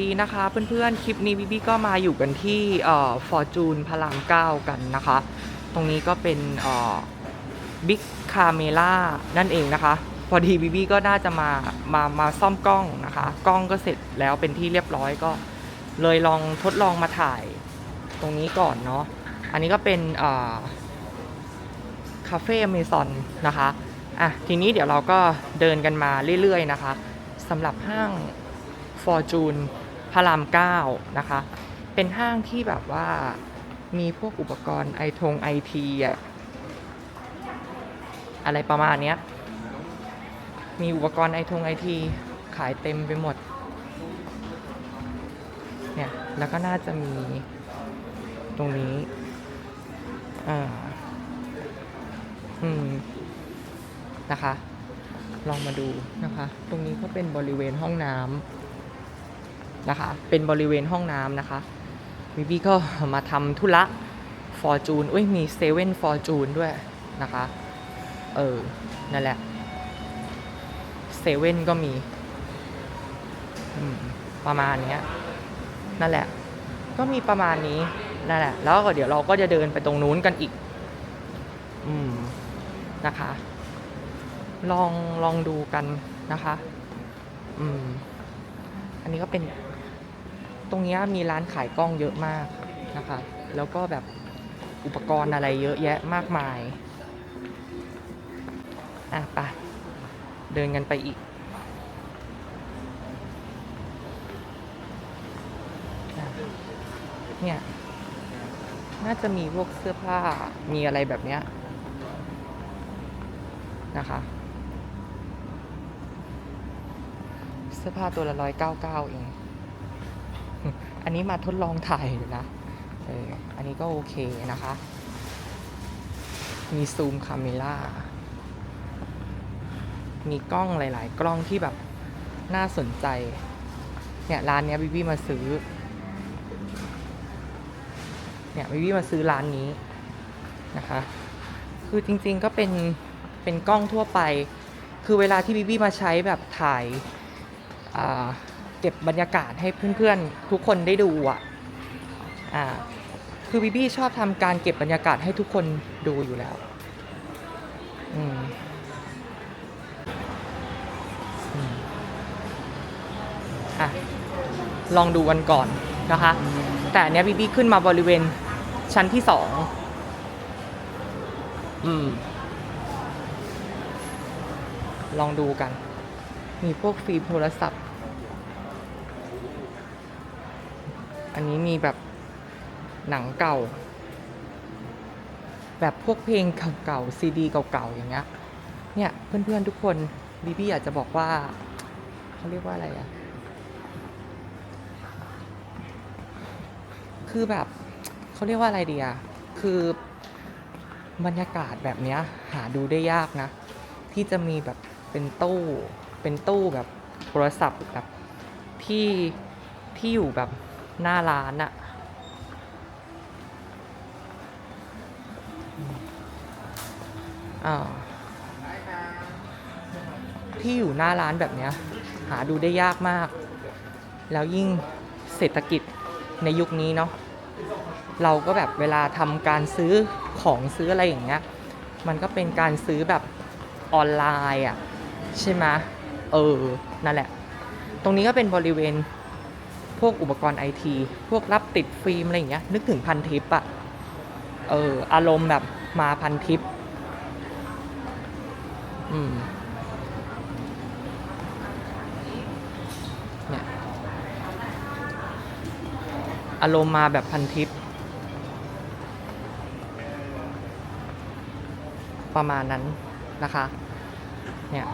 ดีนะคะเพื่อนๆ คลิปนี้บิบี้ก็มาอยู่กันที่ฟอร์จูนพระรามเก้ากันนะคะ ตรงนี้ก็เป็นบิ๊กคาเมล่านั่นเองนะคะ พอดีบิบี้ก็น่าจะมามามาซ่อมกล้องนะคะ กล้องก็เสร็จแล้วเป็นที่เรียบร้อยก็เลยลองทดลองมาถ่ายตรงนี้ก่อนเนาะอันนี้ก็เป็นคาเฟ่อเมซอนนะคะอะทีนี้เดี๋ยวเราก็เดินกันมาเรื่อยๆนะคะสำหรับห้างฟอ ร์จูนพระรามเก้านะคะ เป็นห้างที่แบบว่ามีพวกอุปกรณ์ไอทงไอทีอะอะไรประมาณเนี้ย มีอุปกรณ์ไอทงไอทีขายเต็มไปหมด เนี่ย แล้วก็น่าจะมีตรงนี้ อ่า อืม นะคะ ลองมาดูนะคะ ตรงนี้ก็เป็นบริเวณห้องน้ำ นะคะ เป็นบริเวณห้องน้ำนะคะวิบีก็มาทำธุระฟอร์จูนอุ้ยมีเซเว่นฟอร์จูนด้วยนะคะ เออ นั่นแหละเซเว่นก็มี ประมาณนี้นั่นแหละ ก็มีประมาณนี้ นั่นแหละ แล้วก็เดี๋ยวเราก็จะเดินไปตรงนู้นกันอีก อืม นะคะ ลองลองดูกันนะคะ อืม อันนี้ก็เป็น ตรงนี้มีร้านขายกล้องเยอะมากนะคะ แล้วก็แบบอุปกรณ์อะไรเยอะแยะมากมาย อะไปเดินกันไปอีกเนี่ยน่าจะมีพวกเสื้อผ้ามีอะไรแบบเนี้ยนะคะเสื้อผ้าตัวละร้อยเก้าเก้าเอง อันนี้มาทดลองถ่ายอยู่นะเอออันนี้ก็โอเคนะคะ มีซูมคาเมล่า มีกล้องหลาย ๆ กล้องที่แบบน่าสนใจ เนี่ยร้านเนี้ยบิบี้มาซื้อ เนี่ยบิบี้มาซื้อร้านนี้นะคะ คือจริง ๆ ก็เป็นเป็นกล้องทั่วไป คือเวลาที่บิบี้มาใช้แบบถ่ายอ่า เก็บบรรยากาศให้เพื่อนๆ ทุกคนได้ดูอะอ่าคือบิบี้ชอบทำการเก็บบรรยากาศให้ทุกคนดูอยู่แล้วอืมอืมอะลองดูกันก่อนนะคะ แต่อันเนี้ยบิบี้ขึ้นมาบริเวณชั้นที่สองอืม ลองดูกัน มีพวกฟิล์มโทรศัพท์ อันนี้มีแบบหนังเก่า แบบพวกเพลงเก่าๆซีดีเก่าๆอย่างเงี้ยเนี่ยเพื่อนๆทุกคนบีบี้อยากจะบอกว่าเขาเรียกว่าอะไรอะคือแบบเขาเรียกว่าอะไรดีอะคือบรรยากาศแบบเนี้ยหาดูได้ยากนะ ที่จะมีแบบเป็นตู้เป็นตู้แบบโทรศัพท์แบบที่ที่อยู่แบบ หน้าร้านอะอ่าที่อยู่หน้าร้านแบบเนี้ย หาดูได้ยากมาก แล้วยิ่งเศรษฐกิจในยุคนี้เนาะเราก็แบบเวลาทำการซื้อของซื้ออะไรอย่างเงี้ย มันก็เป็นการซื้อแบบออนไลน์อะ ใช่ไหมเออ นั่นแหละ ตรงนี้ก็เป็นบริเวณ พวกอุปกรณ์ไอทีพวกรับติดฟิล์มอะไรอย่างเงี้ยนึกถึงพันทิปอะเอออารมณ์แบบมาพันทิปอืมเนี่ยอารมณ์มาแบบพันทิป ประมาณนั้นนะคะเนี่ย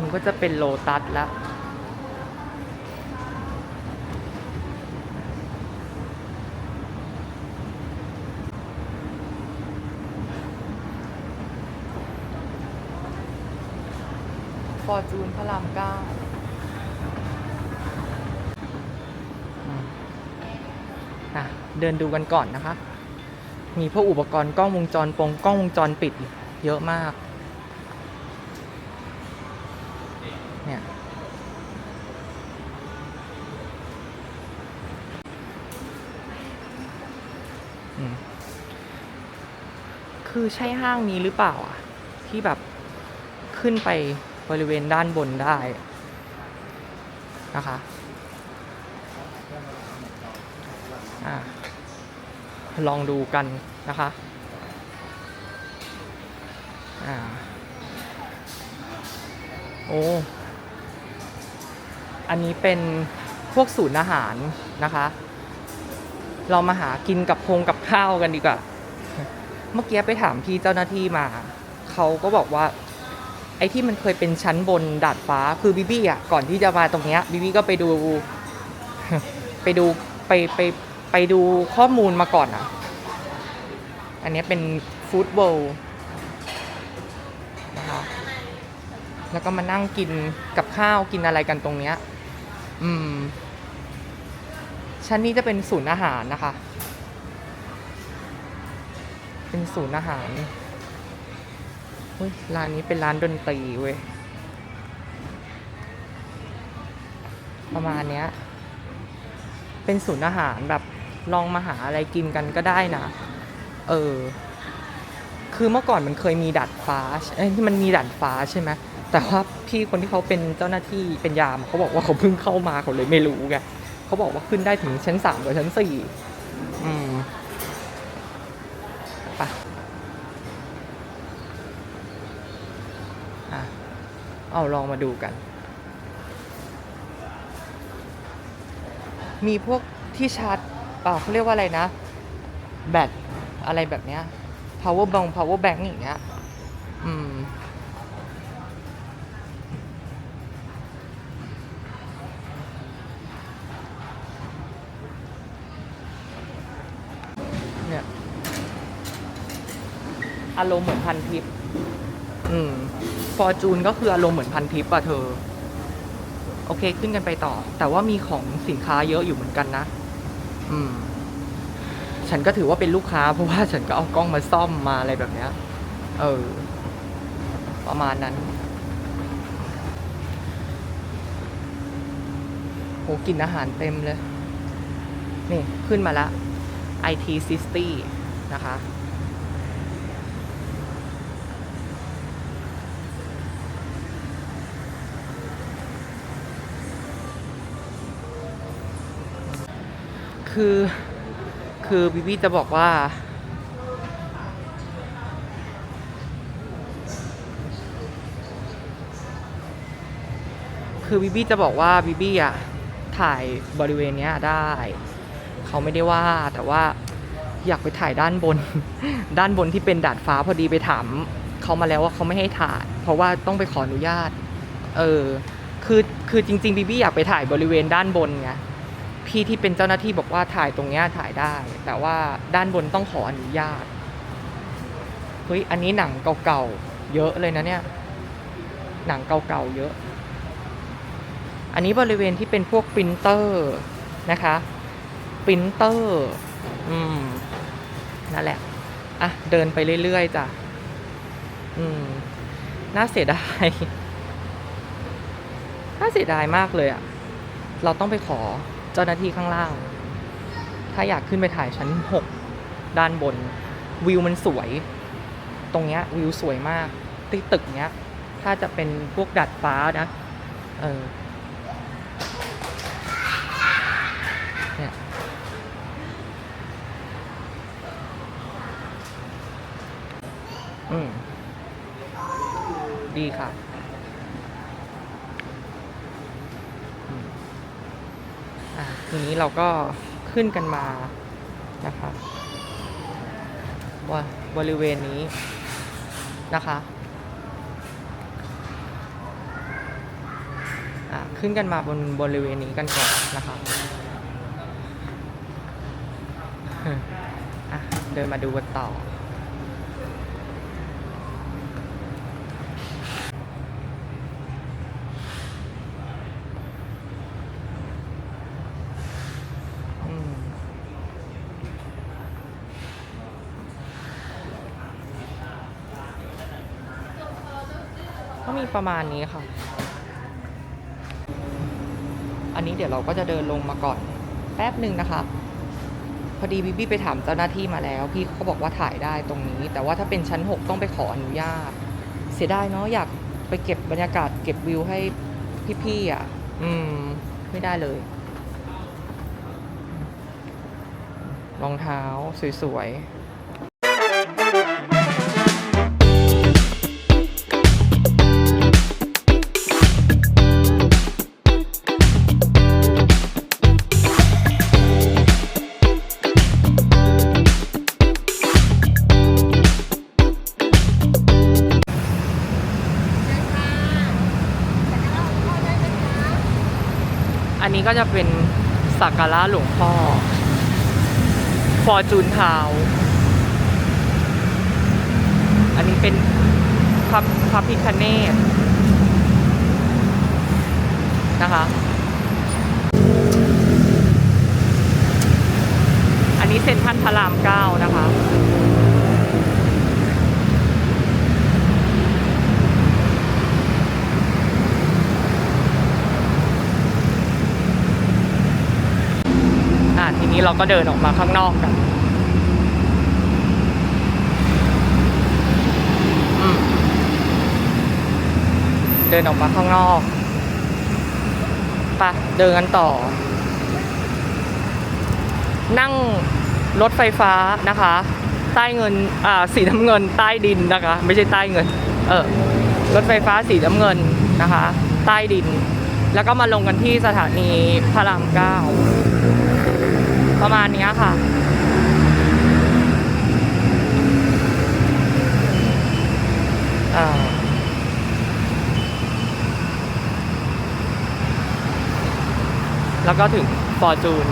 มันก็จะเป็นโลตัสแล้วฟอร์จูนพระรามเก้าอะเดินดูกันก่อนนะคะ มีพวกอุปกรณ์กล้องวงจรปงกล้องวงจรปิดเยอะมาก เนี่ย อืม คือใช่ห้างนี้หรือเปล่าอะ ที่แบบขึ้นไปบริเวณด้านบนได้นะคะอ่าลองดูกันนะคะอ่าโอ้อันนี้เป็นพวกศูนย์อาหารนะคะ เรามาหากินกับพงกับข้าวกันดีกว่า เมื่อกี้ไปถามพี่เจ้าหน้าที่มา เขาก็บอกว่า ไอ้ที่มันเคยเป็นชั้นบนดาดฟ้าคือบิบี้อะก่อนที่จะมาตรงเนี้ยบิบี้ก็ไปดู ไปดูไปไปไปดูข้อมูลมาก่อนอะ อันนี้เป็นฟู้ดโบว์นะคะแล้วก็มานั่งกินกับข้าวกินอะไรกันตรงเนี้ย อืม ชั้นนี้จะเป็นศูนย์อาหารนะคะ เป็นศูนย์อาหารเฮ้ยร้านนี้เป็นร้านดนตรีเว้ย ประมาณเนี้ย เป็นศูนย์อาหารแบบลองมาหาอะไรกินกันก็ได้นะ เออ คือเมื่อก่อนมันเคยมีดัดฟ้าเอ้ยที่มันมีดัดฟ้าใช่ไหมแต่ว่าพี่คนที่เขาเป็นเจ้าหน้าที่เป็นยามเขาบอกว่าเขาเพิ่งเข้ามาเขาเลยไม่รู้ไงเขาบอกว่าขึ้นได้ถึงชั้นสามกับชั้นสี่อืมไปอะ เอาลองมาดูกัน มีพวกที่ชาร์จเปล่าเขาเรียกว่าอะไรนะ แบตอะไรแบบเนี้ย power bank power bank อย่างเงี้ย อืม เนี่ย อารมณ์เหมือนพันทิป อืมฟอร์จูนก็คืออารมณ์เหมือนพันทิปอะเธอ โอเคขึ้นกันไปต่อ แต่ว่ามีของสินค้าเยอะอยู่เหมือนกันนะ อืม ฉันก็ถือว่าเป็นลูกค้า เพราะว่าฉันก็เอากล้องมาซ่อมมาอะไรแบบเนี้ย เออ ประมาณนั้นโหกินอาหารเต็มเลย นี่ ขึ้นมาละ IT 60นะคะ คือ คือบิบี้จะบอกว่า คือบิบี้จะบอกว่าบิบี้อะถ่ายบริเวณเนี้ยได้ เขาไม่ได้ว่าแต่ว่าอยากไปถ่ายด้านบน ด้านบนที่เป็นดาดฟ้าพอดีไปถามเขามาแล้วว่าเขาไม่ให้ถ่าย เพราะว่าต้องไปขออนุญาต เออ คือ คือจริงๆบิบี้อยากไปถ่ายบริเวณด้านบนไง พี่ที่เป็นเจ้าหน้าที่บอกว่าถ่ายตรงเนี้ยถ่ายได้ แต่ว่าด้านบนต้องขออนุญาตเฮ้ยอันนี้หนังเก่าๆเยอะเลยนะเนี่ยหนังเก่าๆเยอะ อันนี้บริเวณที่เป็นพวกปรินเตอร์นะคะปรินเตอร์อืมนั่นแหละอะเดินไปเรื่อยๆจ้ะอืมน่าเสียดายน่าเสียดายมากเลยอะเราต้องไปขอ จ้าหน้าที่ข้างล่าง ถ้าอยากขึ้นไปถ่ายชั้นหกด้านบน วิวมันสวย ตรงเนี้ยวิวสวยมาก ที่ตึกเนี้ย ถ้าจะเป็นพวกดัดฟ้านะ เออเนี่ยอืม ดีค่ะ อืมอะที นี้เราก็ขึ้นกันมานะคะว่าบริเวณนี้นะคะขึ้นกันมาบนบริเวณนี้กันก่อนนะคะะเดินมาดูกันต่อ ก็มีประมาณนี้ค่ะ อันนี้เดี๋ยวเราก็จะเดินลงมาก่อนแป๊บหนึ่งนะคะ พอดีบิบี้ไปถามเจ้าหน้าที่มาแล้ว พี่เขาบอกว่าถ่ายได้ตรงนี้ แต่ว่าถ้าเป็นชั้น 6 ต้องไปขออนุญาต เสียดายเนาะอยากไปเก็บบรรยากาศเก็บวิวให้พี่ๆอะ อืม ไม่ได้เลยรองเท้าสวยๆ นนี้ก็จะเป็นสักการะหลวงพ่อ ฟอร์จูนทาว อันนี้เป็นพระพระพิคเนตนะคะ อันนี้เซ็นทรัลพระรามเก้านะคะ นี้เราก็เดินออกมาข้างนอกกันเดินออกมาข้างนอกไปะเดินกันต่อ นั่งรถไฟฟ้านะคะ ใต้เงินอ่าสีน้ำเงินใต้ดินนะคะ ไม่ใช่ใต้เงิน เออรถไฟฟ้าสีน้ำเงินนะคะ ใต้ดิน แล้วก็มาลงกันที่สถานีพระรามเก้า ประมาณนี้ค่ะอ่าแล้วก็ถึงฟอร์จูน